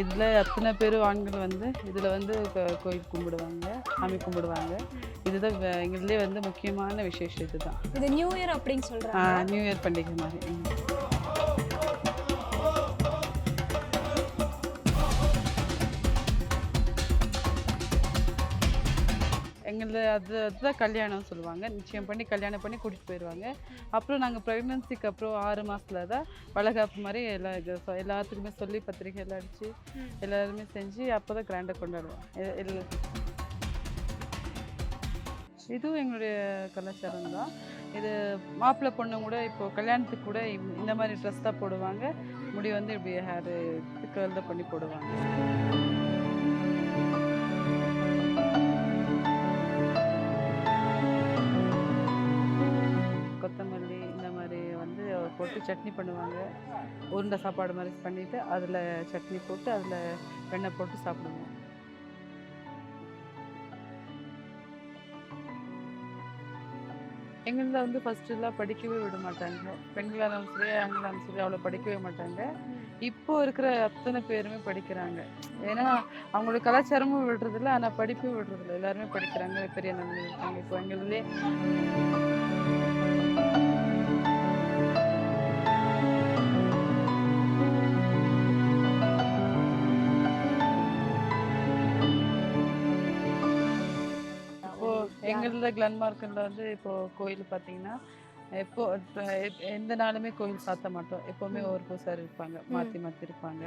இதில் அத்தனை பேர் ஆண்கள் வந்து இதில் வந்து கோயில் கும்பிடுவாங்க சாமி கும்பிடுவாங்க. இதுதான் எங்களுதுலேயே வந்து முக்கியமான விசேஷம் இதுதான். இது நியூ இயர் அப்படின்னு சொல்றாங்க. நியூ இயர் பண்டிகை மாதிரி. எங்களது அது அதுதான் கல்யாணம் சொல்லுவாங்க. நிச்சயம் பண்ணி கல்யாணம் பண்ணி கூட்டிகிட்டு போயிடுவாங்க அப்புறம் நாங்கள் ப்ரெக்னன்சிக்கு அப்புறம் ஆறு மாதத்துல தான் வளகாப்பு மாதிரி எல்லா இது எல்லாத்துக்குமே சொல்லி பத்திரிக்கை எல்லாம் அடித்து எல்லாருமே செஞ்சு அப்போ தான் கிராண்டாக கொண்டாடுவோம் இதுவும் எங்களுடைய கலாச்சாரம் தான். இது மாப்பிள்ளை பொண்ணு கூட இப்போ கல்யாணத்துக்கு கூட இந்த- இந்த மாதிரி ட்ரெஸ் தான் போடுவாங்க. முடி வந்து இப்படி ஹேர் கேர்ள் தான் பண்ணி போடுவாங்க. போட்டு சட்னி பண்ணுவாங்க. உருண்டை சாப்பாடு மாதிரி பண்ணிவிட்டு அதில் சட்னி போட்டு அதில் வெண்ணெய் போட்டு சாப்பிடுவோம். எங்களில் வந்து ஃபஸ்ட்டுலாம் படிக்கவே விட மாட்டாங்க. பெண்களாக இருந்தாலும் சரி ஆண்களாலும் சரி அவ்வளோ படிக்கவே மாட்டாங்க. இப்போ இருக்கிற அத்தனை பேருமே படிக்கிறாங்க. ஏன்னா அவங்களோட கலாச்சாரமும் விடுறதில்ல ஆனால் படிப்பும் விடுறதில்ல. எல்லாருமே படிக்கிறாங்க. பெரிய நன்மை இருக்காங்க. இப்போ எங்களுதுலேயே எங்களது கிளன்மார்க்கில் வந்து இப்போ கோயில் பார்த்தீங்கன்னா எப்போ எந்த நாளுமே கோயில் சாத்த மாட்டோம். எப்போவுமே ஒரு பூசாரி இருப்பாங்க மாற்றி மாற்றி இருப்பாங்க.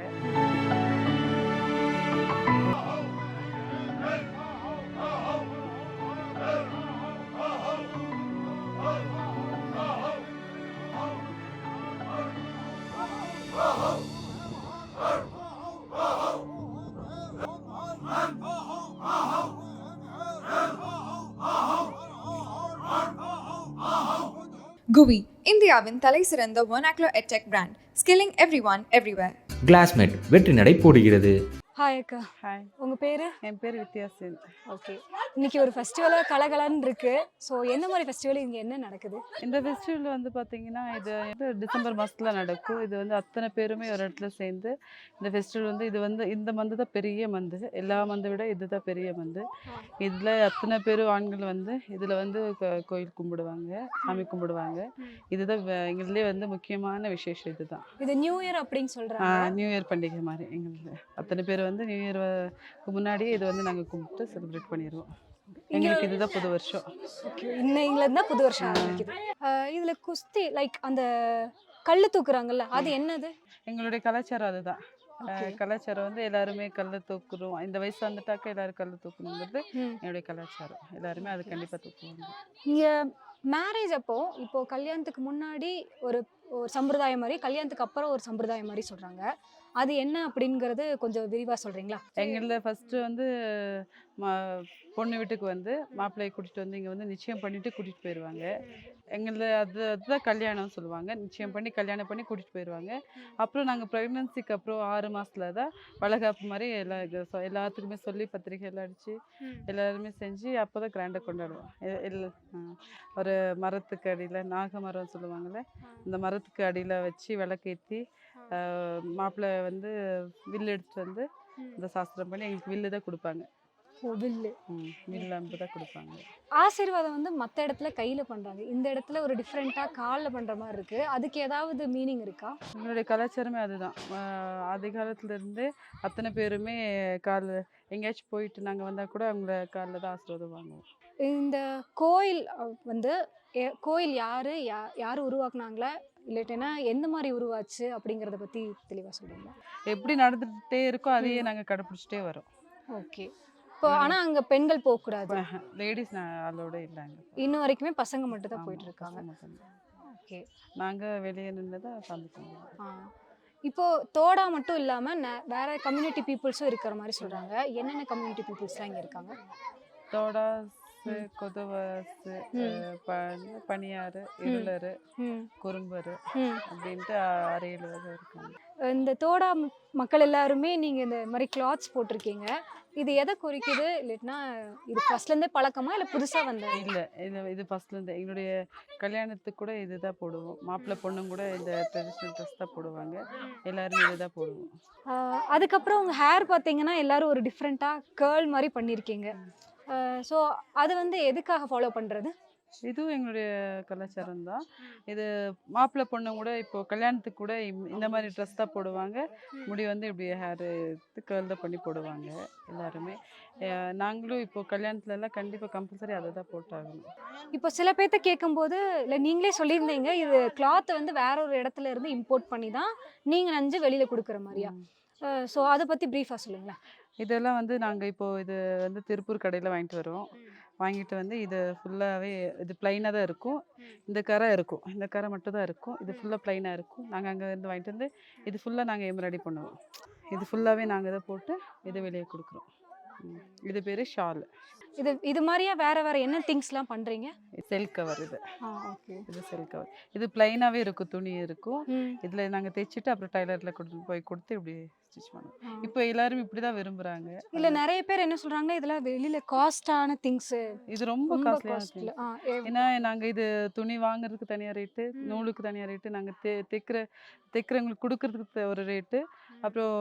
குவி இந்தியாவின் தலை சிறந்த one ஒனாக்லோ edtech brand skilling everyone everywhere classmate வெற்றி நடை போடுகிறது. ஹாய் அக்கா. ஹாய் உங்க பேரு? என் பேர் வித்தியாசன் ஓகே இன்னைக்கு ஒரு ஃபெஸ்டிவலா கலகலன்னு இருக்கு. ஸோ என்ன மாதிரி ஃபெஸ்டிவல் இங்க என்ன நடக்குது? இந்த ஃபெஸ்டிவல் வந்து பார்த்தீங்கன்னா இது வந்து டிசம்பர் மாதத்தில் நடக்கும். இது வந்து அத்தனை பேருமே ஒரு இடத்துல சேர்ந்து இந்த ஃபெஸ்டிவல் வந்து இது வந்து இந்த மந்து தான் பெரிய மந்து எல்லா மந்தை விட இதுதான் பெரிய மந்து இதில் அத்தனை பேரும் ஆண்கள் வந்து இதில் வந்து கோயில் கும்பிடுவாங்க சாமி கும்பிடுவாங்க. இதுதான் எங்களுதுலேயே வந்து முக்கியமான விசேஷம் இதுதான். இது நியூ இயர் அப்படின்னு சொல்றாங்க. நியூ இயர் பண்டிகை மாதிரி எங்களுக்கு அத்தனை பேர் வந்து நியூ இயர்க்கு முன்னாடியே இது வந்து நாங்கள் கும்பிட்டு செலிப்ரேட் பண்ணிடுவோம் எங்களுக்கு இதுதான் புது வருஷம். இருந்தா புது வருஷம் ஆரம்பிக்குது. இதுல குஸ்தி லைக் அந்த கல்லு தூக்குறாங்கல்ல அது என்னது? எங்களுடைய கலாச்சாரம் அதுதான். கலாச்சாரம் வந்து எல்லாருமே கல்லை தூக்குறோம். இந்த வயசு வந்துட்டாக்க எல்லாரும் கல்லை தூக்கணுங்கிறது. என்னுடைய கலாச்சாரம். எல்லாருமே அது கண்டிப்பாக தூக்குவாங்க. இங்க மேரேஜ் அப்போ இப்போ கல்யாணத்துக்கு முன்னாடி ஒரு ஒரு சம்பிரதாயம் மாதிரி கல்யாணத்துக்கு அப்புறம் ஒரு சம்பிரதாயம் மாதிரி சொல்றாங்க. அது என்ன அப்படிங்கறது கொஞ்சம் விரிவா சொல்றீங்களா? எங்களில் ஃபஸ்ட்டு வந்து மா பொண்ணு வீட்டுக்கு வந்து மாப்பிள்ளையை கூட்டிகிட்டு வந்து இங்கே வந்து நிச்சயம் பண்ணிவிட்டு கூட்டிகிட்டு போயிடுவாங்க எங்களில் அது அதுதான் கல்யாணம் சொல்லுவாங்க. நிச்சயம் பண்ணி கல்யாணம் பண்ணி கூட்டிகிட்டு போயிடுவாங்க அப்புறம் நாங்கள் ப்ரெக்னன்சிக்கு அப்புறம் ஆறு மாதத்துல தான் வளகாப்பு மாதிரி எல்லா எல்லாத்துக்குமே சொல்லி பத்திரிக்கை எல்லாம் அடித்து எல்லாருமே செஞ்சு அப்போ தான் கிராண்டாக கொண்டாடுவோம் ஆ. ஒரு மரத்துக்கு அடியில் நாக மரம் சொல்லுவாங்கள்ல அந்த மரத்துக்கு அடியில் வச்சு விளக்கேற்றி மாப்பிள்ளை வந்து வில் எடுத்துட்டு வந்து இந்த சாஸ்திரம் பண்ணி எங்களுக்கு வில்லு தான் கொடுப்பாங்க. ஓ வில்லு ம் வில் அம்பு தான் கொடுப்பாங்க. ஆசீர்வாதம் வந்து மற்ற இடத்துல கையில பண்றாங்க. இந்த இடத்துல ஒரு டிஃப்ரெண்டா கால்ல பண்ற மாதிரி இருக்கு. அதுக்கு ஏதாவது மீனிங் இருக்கா? எங்களுடைய கலாச்சாரமே அதுதான். ஆதி காலத்துல இருந்தே அத்தனை பேருமே கால் எங்கேயாச்சும் போயிட்டு நாங்கள் வந்தால் கூட அவங்கள காலில் தான் ஆசீர்வாதம் வாங்குவோம். இந்த கோயில் வந்து கோயில் யாரு யா- யாரு உருவாக்குனாங்களா? இல்லாட்டினா எந்த மாதிரி உருவாச்சு அப்படிங்கறத பத்தி தெளிவா சொல்றீங்களா? எப்படி நடந்துகிட்டே இருக்கோ அதையே நாங்கள் கடைப்பிடிச்சிட்டே வரோம். ஓகே. இப்போ ஆனா அங்க பெண்கள் போக கூடாது லேடிஸ் அதோட இல்லைங்க இன்னும் வரைக்குமே பசங்க மட்டும் தான் போயிட்டு இருக்காங்க. ஓகே. நாங்கள் வெளியே நின்று தான் கும்பிடுவோம் ஆ. இப்போ தோடா மட்டும் இல்லாம ந- வேற கம்யூனிட்டி பீப்புள்ஸும் இருக்கிற மாதிரி சொல்றாங்க. என்னென்ன கம்யூனிட்டி பீப்புள்ஸ்லாம் இங்க இருக்காங்க? தோடா கொதவாசு ம். பனியாறு இருளரு குறும்பரு அப்படின்ட்டு வகை இருக்காங்க. இந்த தோடா மக்கள் எல்லாருமே நீங்க இந்த மாதிரி கிளாத்ஸ் போட்டிருக்கீங்க. இது எதை குறிக்குது? இல்லைன்னா இது ஃபர்ஸ்ட்ல இருந்தே பழக்கமா? இல்ல புதுசா வந்த இல்ல இது இது ஃபர்ஸ்ட்ல இருந்து. எங்களுடைய கல்யாணத்துக்கு கூட இதுதான் போடுவோம். மாப்பிள்ளை பொண்ணும் கூட இந்த ட்ரெடிஷ்னல் ட்ரெஸ் தான் போடுவாங்க. எல்லாரும் இதுதான் போடுவோம். அதுக்கப்புறம் உங்க ஹேர் பார்த்தீங்கன்னா எல்லாரும் ஒரு டிஃப்ரெண்டா கேர்ள் மாதிரி பண்ணியிருக்கீங்க. ஸோ அது வந்து எதுக்காக ஃபாலோ பண்றது? இதுவும் எங்களுடைய கலாச்சாரம் தான் இது மாப்பிள்ளை பொண்ணும் கூட இப்போ கல்யாணத்துக்கு கூட இந்த மாதிரி ட்ரெஸ் தான் போடுவாங்க. முடி வந்து இப்படி ஹேர் கேர்ள் தான் பண்ணி போடுவாங்க எல்லாருமே. நாங்களும் இப்போ கல்யாணத்துல எல்லாம் கண்டிப்பா கம்பல்சரி அதை தான் போட்டாகணும். இப்போ சில பேர்த்த கேட்கும்போது இல்லை நீங்களே சொல்லியிருந்தீங்க. இது கிளாத் வந்து வேற ஒரு இடத்துல இருந்து இம்போர்ட் பண்ணி தான் நீங்க நஞ்சு வெளியில கொடுக்குற மாதிரியா ஸோ அதை பத்தி ப்ரீஃபா சொல்லுங்களேன். இதெல்லாம் வந்து நாங்க இப்போ இது வந்து திருப்பூர் கடையில வாங்கிட்டு வரோம். வாங்கிட்டு வந்து இது ஃபுல்லாகவே இது பிளைனாக தான் இருக்கும். இந்த கரை இருக்கும். இந்த கரை மட்டும் தான் இருக்கும். இது ஃபுல்லாக பிளைனாக இருக்கும். நாங்கள் அங்கே இருந்து வாங்கிட்டு வந்து இது ஃபுல்லாக நாங்கள் எம்ப்ராய்டி பண்ணுவோம். இது ஃபுல்லாகவே நாங்கள் இதை போட்டு இது வெளியே கொடுக்குறோம். இது பேர் ஷால். இது இது மாதிரியா வேற வேற என்ன திங்ஸ்லாம் பண்றீங்க? செல்க் கவர் இது. இது செல்க் கவர். இது பிளைனாகவே இருக்கும் துணி இருக்கும். இதில் நாங்கள் தைச்சிட்டு அப்புறம் டைலரில் கொடுத்து போய் கொடுத்து இப்படி ஸ்டிச் பண்ணுவோம். இப்போ எல்லாரும் இப்படி தான் விரும்புகிறாங்க இல்ல நிறைய பேர் என்ன சொல்றாங்கன்னா இதெல்லாம் வெளியில காஸ்டான திங்ஸ். இது ரொம்ப ரொம்ப காஸ்ட்லியாக காஸ்ட்ல ஏன்னா நாங்கள் இது துணி வாங்குறதுக்கு தனியாக ரேட்டு நூலுக்கு தனியாக ரேட்டு நாங்கள் தே தைக்கிற தைக்கிறவங்களுக்கு கொடுக்கறதுக்கு ஒரு ரேட்டு அப்புறம்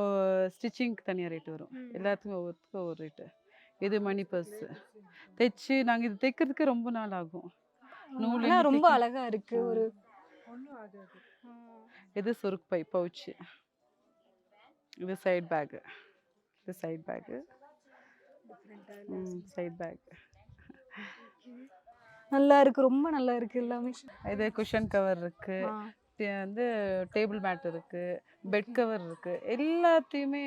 ஸ்டிச்சிங்க்கு தனியாக ரேட்டு வரும். எல்லாத்துக்கும் ஒவ்வொருத்துக்கும் ஒவ்வொரு ரேட்டு இது மணி பர்ஸு. தைச்சு நாங்கள் இது தைக்கிறதுக்கு ரொம்ப நாள் ஆகும். நூல் ரொம்ப அழகா இருக்கு. ஒரு இது சுருக்கு பை பவுச்சு. இது சைட் பேக்கு இது சைட் பேக்கு சைட் பேக் நல்லா இருக்கு ரொம்ப நல்லா இருக்கு எல்லாமே. இது குஷன் கவர் இருக்கு. வந்து டேபிள் மேட் இருக்கு பெட் கவர் இருக்கு. எல்லாத்தையுமே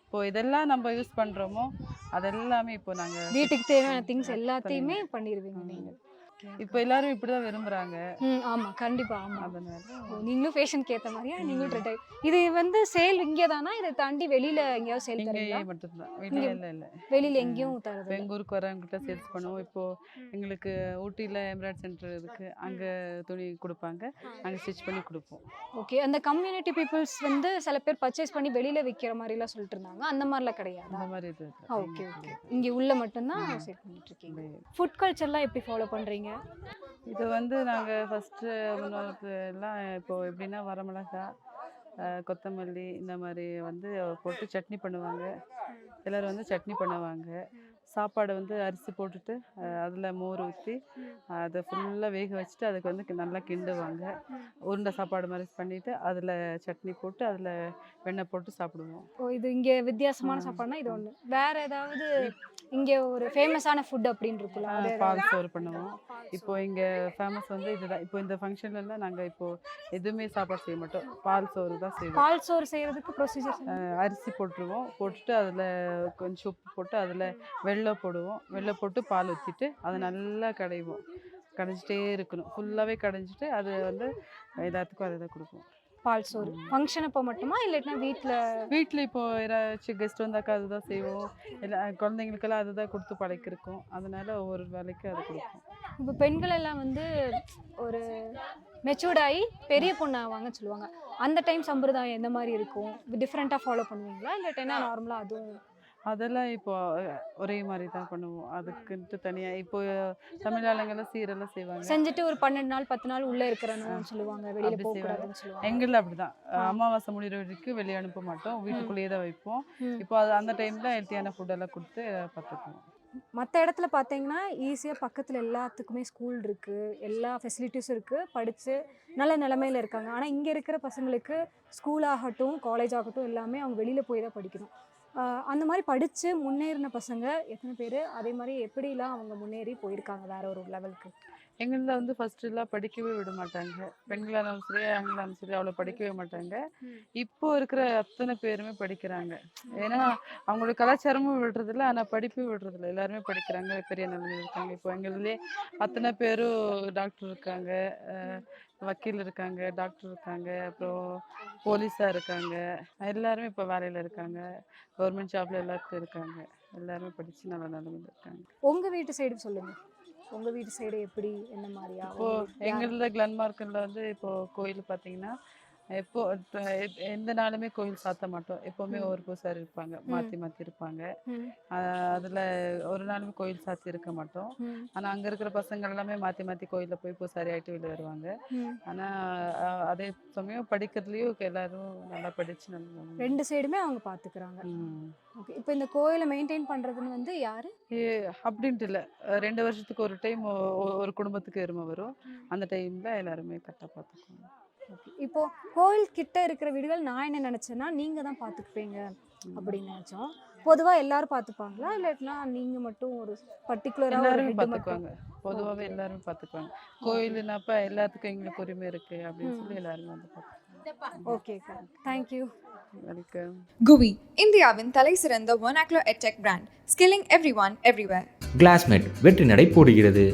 இப்போ இதெல்லாம் நம்ம யூஸ் பண்றோமோ அதெல்லாமே இப்போ நாங்க வீட்டுக்கு தேவையான திங்ஸ் எல்லாத்தையுமே பண்ணிடுவீங்க ம். இப்போ எல்லாரும் இப்படிதான் விரும்புறாங்க. ம் ஆமா கண்டிப்பா ஆமா. அதனால. நீங்களும் ஃபேஷனுக்கு ஏத்த மாதிரியா? நீங்களும் ட்ரெட் இது வந்து சேல் இங்கே தானா இதை தாண்டி வெளியில எங்கேயாவது சேல் தரீங்களா மட்டும்தான். வெளியே இல்லை இல்லை. வெளியில எங்கேயும் தரது எங்க ஊருக்கு வரவங்ககிட்ட சேல்ஸ் பண்ணுவோம். இப்போ எங்களுக்கு ஊட்டியில் எம்ப்ராய்ட் சென்டர் இருக்கு. அங்க துணி கொடுப்பாங்க. அங்க ஸ்டிச் பண்ணி கொடுப்போம். ஓகே அந்த கம்யூனிட்டி பீப்புள்ஸ் வந்து சில பேர் பர்ச்சேஸ் பண்ணி வெளியில விற்கிற மாதிரிலாம் சொல்லிட்டு இருந்தாங்க. அந்த மாதிரிலாம் கிடையாது? அந்த மாதிரி இது. Okay okay. இங்க உள்ள மட்டும்தான் சேல் பண்ணிட்டு இருக்கீங்க. ஃபுட் கல்ச்சர்லாம் எப்படி ஃபாலோ பண்றீங்க? இது வந்து நாங்கள் ஃபஸ்ட்டு எல்லாம் இப்போது எப்படின்னா வரமிளகா கொத்தமல்லி இந்த மாதிரி வந்து போட்டு சட்னி பண்ணுவாங்க. எல்லோரும் வந்து சட்னி பண்ணுவாங்க. சாப்பாடு வந்து அரிசி போட்டுட்டு அதில் மோர் ஊற்றி அதை ஃபுல்லாக வேக வச்சுட்டு அதுக்கு வந்து நல்லா கிண்டுவாங்க. உருண்டை சாப்பாடு மாதிரி பண்ணிவிட்டு அதில் சட்னி போட்டு அதில் வெண்ணெய் போட்டு சாப்பிடுவோம். ஓ இது இங்க வித்தியாசமான. சாப்பாடுனா இது ஒண்ணு. வேற ஏதாவது இங்க ஒரு ஃபேமஸான ஃபுட் அப்படின்னு இருக்குல்ல? பால் சோறு பண்ணுவோம். இப்போ இங்கே ஃபேமஸ் வந்து இதுதான். இப்போ இந்த ஃபங்க்ஷன்லலாம் நாங்கள் இப்போ எதுவுமே சாப்பாடு செய்ய மாட்டோம். பால் சோறு தான் செய்வோம். பால் சோறு செய்யறதுக்கு ப்ரொசீஜர் அரிசி போட்டுருவோம். போட்டுட்டு அதில் கொஞ்சம் உப்பு போட்டு அதில் வெள்ளை போடுவோம். வெள்ளை போட்டு பால் ஊற்றிட்டு அதை நல்லா கடைவோம். கடைஞ்சிட்டே இருக்கணும். ஃபுல்லாகவே கடைஞ்சிட்டு அது வந்து எல்லாத்துக்கும் அதை தான் கொடுப்போம். பால் சோறு. ஃபங்க்ஷன் அப்போ மட்டுமா? இல்லாட்டினா வீட்ல வீட்டில் இப்போ யாராச்சும் கெஸ்ட் வந்தாக்கா அதுதான் செய்வோம். எல்லா குழந்தைங்களுக்கெல்லாம் அதுதான் கொடுத்து பழக்கிருக்கோம் அதனால ஒவ்வொரு வேலைக்கும் அதை கொடுப்போம். இப்போ பெண்கள் எல்லாம் வந்து ஒரு மெச்சூர்ட் ஆகி பெரிய பொண்ணு ஆவாங்கன்னு சொல்லுவாங்க. அந்த டைம் சம்பிரதாயம் எந்த மாதிரி இருக்கும்? டிஃப்ரெண்ட்டாக ஃபாலோ பண்ணுவீங்களா? இல்லாட்டினா நார்மலாக அதுவும் அதெல்லாம் இப்போ ஒரே மாதிரி தான் பண்ணுவோம். அதுக்குன்ட்டு தனியாக இப்போ தமிழ் ஆளுங்கெல்லாம் சீரெல்லாம் செய்வாங்க. செஞ்சுட்டு ஒரு பன்னெண்டு நாள் பத்து நாள் உள்ள இருக்கிறனும் சொல்லுவாங்க. வெளியில அப்படி போக கூடாதுன்னு சொல்லுவாங்க. எங்களில் அப்படிதான். அமாவாசை முடிகிற வரைக்கும் வெளியே அனுப்ப மாட்டோம். வீட்டுக்குள்ளேயே தான் வைப்போம். இப்போ அது அந்த டைம்ல ஹெல்த்தியான ஃபுட்டெல்லாம் கொடுத்து பார்த்துக்குவோம். மற்ற இடத்துல பார்த்தீங்கன்னா ஈஸியாக பக்கத்தில் எல்லாத்துக்குமே ஸ்கூல் இருக்குது எல்லா ஃபெசிலிட்டிஸும் இருக்குது படித்து நல்ல நிலமையில இருக்காங்க. ஆனால் இங்கே இருக்கிற பசங்களுக்கு ஸ்கூல் ஆகட்டும் காலேஜ் ஆகட்டும் எல்லாமே அவங்க வெளியில் போய் தான் படிக்கணும். அந்த மாதிரி படித்து முன்னேறின பசங்க எத்தனை பேர்? அதே மாதிரி எப்படிலாம் அவங்க முன்னேறி போயிருக்காங்க வேற ஒரு லெவலுக்கு எங்களில் வந்து ஃபர்ஸ்ட் எல்லாம் படிக்கவே விட மாட்டாங்க. பெண்களாக இருந்தாலும் சரி ஆண்களாக இருந்தாலும் சரி அவ்வளோ படிக்கவே மாட்டாங்க. இப்போ இருக்கிற அத்தனை பேருமே படிக்கிறாங்க. ஏன்னா அவங்களோட கலாச்சாரமும் விடுறதில்ல ஆனால் படிப்பும் விடுறதில்ல. எல்லாருமே படிக்கிறாங்க பெரிய நிலைமையில இருக்காங்க. இப்போ எங்களுதுலேயே அத்தனை பேரும் டாக்டர் இருக்காங்க வக்கீல் இருக்காங்க டாக்டர் இருக்காங்க அப்புறம் போலீஸாக இருக்காங்க. எல்லாருமே இப்போ வேலையில் இருக்காங்க. கவர்மெண்ட் ஜாப்ல எல்லாத்துக்கும் இருக்காங்க. எல்லாருமே படித்து நல்ல நிலைமையில் இருக்காங்க. உங்க வீட்டு சைடு சொல்லுங்க. உங்க வீட்டு சைடு எப்படி? என்ன மாதிரியா? இப்போ எங்களது கிளன்மார்க்கில் வந்து இப்போ கோயில் பார்த்தீங்கன்னா எப்போ எந்த நாளுமே கோயில் சாத்த மாட்டோம். எப்போவுமே ஒரு பூசாரி இருப்பாங்க. மாற்றி மாற்றி இருப்பாங்க. அதுல ஒரு நாளுமே கோயில் சாத்தி இருக்க மாட்டோம். ஆனா அங்க இருக்கிற பசங்க எல்லாமே மாத்தி மாத்தி கோயில்ல போய் பூசாரி ஆயிட்டு வெளில வருவாங்க. ஆனா அதே சமயம் படிக்கிறதுலயும் எல்லாரும் நல்லா படிச்சு நல்லா ரெண்டு சைடுமே அவங்க பாத்துக்கிறாங்க. ஓகே. இப்போ இந்த கோயிலை மெயின்டைன் பண்றதுன்னு வந்து யாரு? அப்படின்ட்டு இல்ல. ரெண்டு வருஷத்துக்கு ஒரு டைம் ஒரு குடும்பத்துக்கு எருமை வரும். அந்த டைம்ல எல்லாருமே கரெக்டாக பார்த்துக்குவாங்க ஓகே. இப்போ கோயில் கிட்ட இருக்கிற வீடுகள் நான் என்ன நினைச்சேன்னா நீங்க தான் பாத்துக்குப்பீங்க அப்படின்னு நினைச்சோம். பொதுவா எல்லாரும் பாத்துப்பாங்களா இல்லாட்டினா நீங்க மட்டும் ஒரு பர்டிகுலரா ஒரு எல்லாருமே பார்த்துக்குவாங்க. பொதுவாகவே எல்லாருமே பார்த்துக்குவாங்க. கோயிலுனாப்ப எல்லாத்துக்கும் எங்களுக்கு உரிமை இருக்கு அப்படின்னு சொல்லி எல்லாருமே வந்து பார்த்துக்குவாங்க. ஓகே தேங்க்யூ வெல்கம் GUI இந்தியாவின் தலை சிறந்த vernacular edtech brand skilling everyone everywhere. Classmate வெற்றி நடை போடுகிறது.